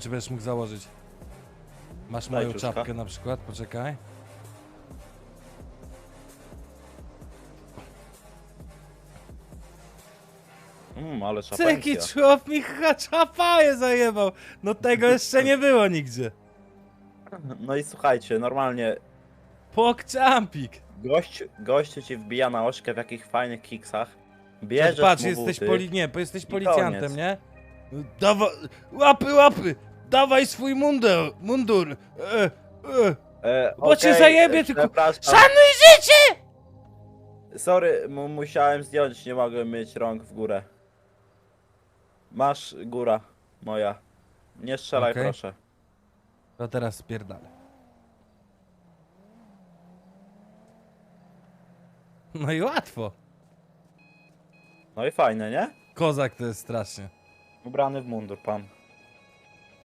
Czy będziesz mógł założyć? Masz Daj moją ciuszka. czapkę na przykład, poczekaj. Mm, ale Cyki szapencja. człop mi haczapaję zajebał. No tego jeszcze nie było nigdzie. No i słuchajcie, normalnie Pokczampik. gość, gościu ci wbija na oczkę w jakich fajnych kiksach. Bierzesz Patrz, patrz mu jesteś, buty. poli... nie, bo jesteś i policjantem, koniec. nie? Dawa... Łapy, łapy! Dawaj swój mundur! mundur. E, e. E, Bo cię okej, zajebie, tylko- przepraszam. Szanuj życie! Sorry, mu musiałem zdjąć, nie mogłem mieć rąk w górę. Masz góra moja. Nie strzelaj Okej. proszę. To teraz spierdalę. No i łatwo. No i fajne, nie? Kozak to jest strasznie. Ubrany w mundur pan.